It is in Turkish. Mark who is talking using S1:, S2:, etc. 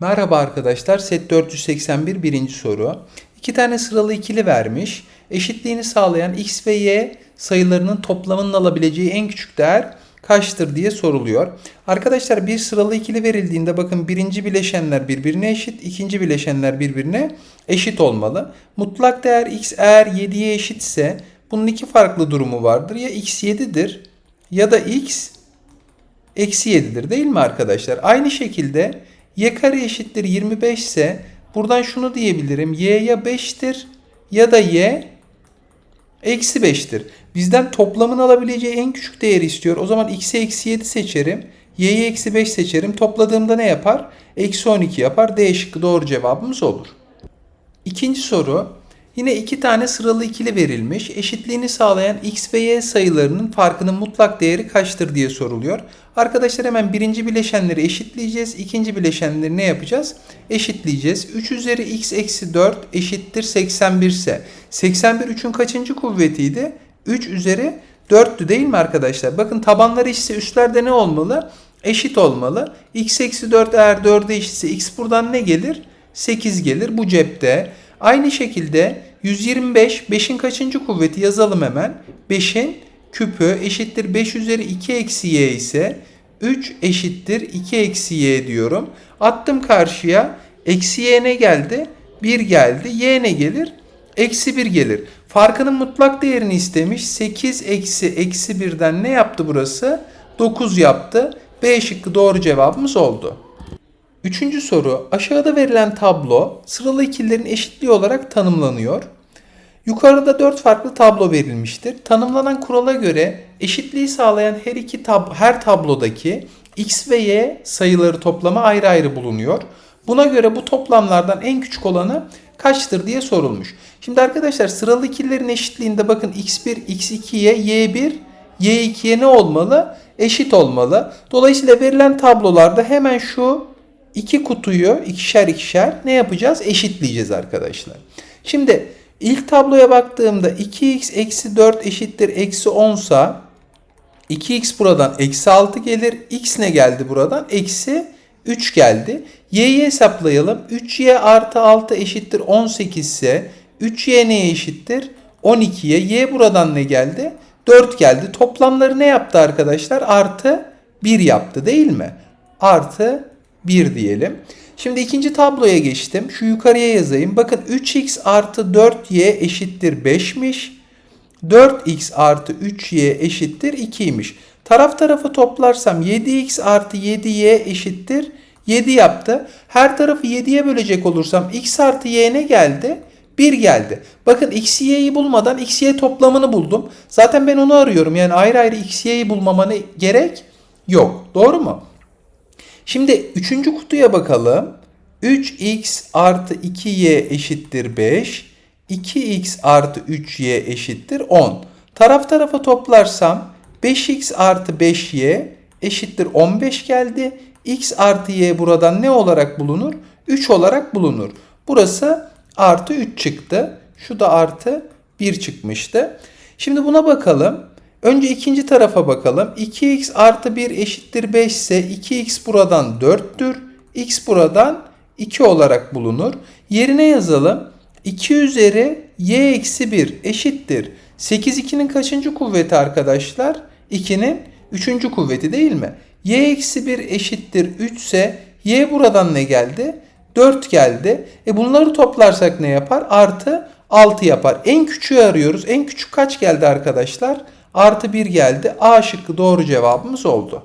S1: Merhaba arkadaşlar, set 481 birinci soru. İki tane sıralı ikili vermiş. Eşitliğini sağlayan x ve y sayılarının toplamının alabileceği en küçük değer kaçtır diye soruluyor. Arkadaşlar bir sıralı ikili verildiğinde bakın birinci bileşenler birbirine eşit, ikinci bileşenler birbirine eşit olmalı. Mutlak değer x eğer 7'ye eşitse bunun iki farklı durumu vardır. Ya x 7'dir ya da x eksi 7'dir değil mi arkadaşlar? Aynı şekilde y kare eşittir 25 ise buradan şunu diyebilirim. y ya 5'tir ya da y eksi 5'tir. Bizden toplamın alabileceği en küçük değeri istiyor. O zaman x'e eksi 7 seçerim. y'ye eksi 5 seçerim. Topladığımda ne yapar? Eksi 12 yapar. D şıkkı doğru cevabımız olur. İkinci soru. Yine iki tane sıralı ikili verilmiş. Eşitliğini sağlayan x ve y sayılarının farkının mutlak değeri kaçtır diye soruluyor. Arkadaşlar hemen birinci bileşenleri eşitleyeceğiz. İkinci bileşenleri ne yapacağız? Eşitleyeceğiz. 3 üzeri x eksi 4 eşittir 81 ise 81 3'ün kaçıncı kuvvetiydi? 3 üzeri 4'tü değil mi arkadaşlar? Bakın tabanları eşitse üstlerde ne olmalı? Eşit olmalı. x eksi 4 eğer 4'e eşitse x buradan ne gelir? 8 gelir. Bu cepte. Aynı şekilde 125 5'in kaçıncı kuvveti yazalım hemen. 5'in küpü eşittir 5 üzeri 2 eksi y ise 3 eşittir 2 eksi y diyorum. Attım karşıya. Eksi y ne geldi? 1 geldi. Y ne gelir? Eksi 1 gelir. Farkının mutlak değerini istemiş. 8 eksi eksi 1'den ne yaptı burası? 9 yaptı. B şıkkı doğru cevabımız oldu. Üçüncü soru. Aşağıda verilen tablo sıralı ikililerin eşitliği olarak tanımlanıyor. Yukarıda dört farklı tablo verilmiştir. Tanımlanan kurala göre eşitliği sağlayan her iki tab her tablodaki x ve y sayıları toplamı ayrı ayrı bulunuyor. Buna göre bu toplamlardan en küçük olanı kaçtır diye sorulmuş. Şimdi arkadaşlar sıralı ikililerin eşitliğinde bakın x1, x2'ye, y1, y2'ye ne olmalı? Eşit olmalı. Dolayısıyla verilen tablolarda hemen şu iki kutuyu ikişer ikişer ne yapacağız? Eşitleyeceğiz arkadaşlar. Şimdi ilk tabloya baktığımda 2x eksi 4 eşittir eksi 10 sa 2x buradan eksi 6 gelir. x ne geldi buradan? Eksi 3 geldi. y'yi hesaplayalım. 3y artı 6 eşittir 18 ise 3y neye eşittir? 12'ye. y buradan ne geldi? 4 geldi. Toplamları ne yaptı arkadaşlar? Artı 1 yaptı değil mi? Artı 1 diyelim. Şimdi ikinci tabloya geçtim. Şu yukarıya yazayım. Bakın 3x artı 4y eşittir 5'miş. 4x artı 3y eşittir 2'ymiş. Taraf tarafı toplarsam 7x artı 7y eşittir 7 yaptı. Her tarafı 7'ye bölecek olursam x artı y ne geldi? 1 geldi. Bakın x y'yi bulmadan x y toplamını buldum. Zaten ben onu arıyorum. Yani ayrı ayrı x y'yi bulmama gerek yok. Doğru mu? Şimdi üçüncü kutuya bakalım. 3x artı 2y eşittir 5. 2x artı 3y eşittir 10. Taraf tarafa toplarsam 5x artı 5y eşittir 15 geldi. x artı y buradan ne olarak bulunur? 3 olarak bulunur. Burası artı 3 çıktı. Şu da artı 1 çıkmıştı. Şimdi buna bakalım. Önce ikinci tarafa bakalım. 2x artı 1 eşittir 5 ise 2x buradan 4'tür. x buradan 2 olarak bulunur. Yerine yazalım. 2 üzeri y eksi 1 eşittir. 8 2'nin kaçıncı kuvveti arkadaşlar? 2'nin 3. kuvveti değil mi? y eksi 1 eşittir 3 ise y buradan ne geldi? 4 geldi. E bunları toplarsak ne yapar? Artı 6 yapar. En küçüğü arıyoruz. En küçük kaç geldi arkadaşlar? Artı 1 geldi. A şıkkı doğru cevabımız oldu.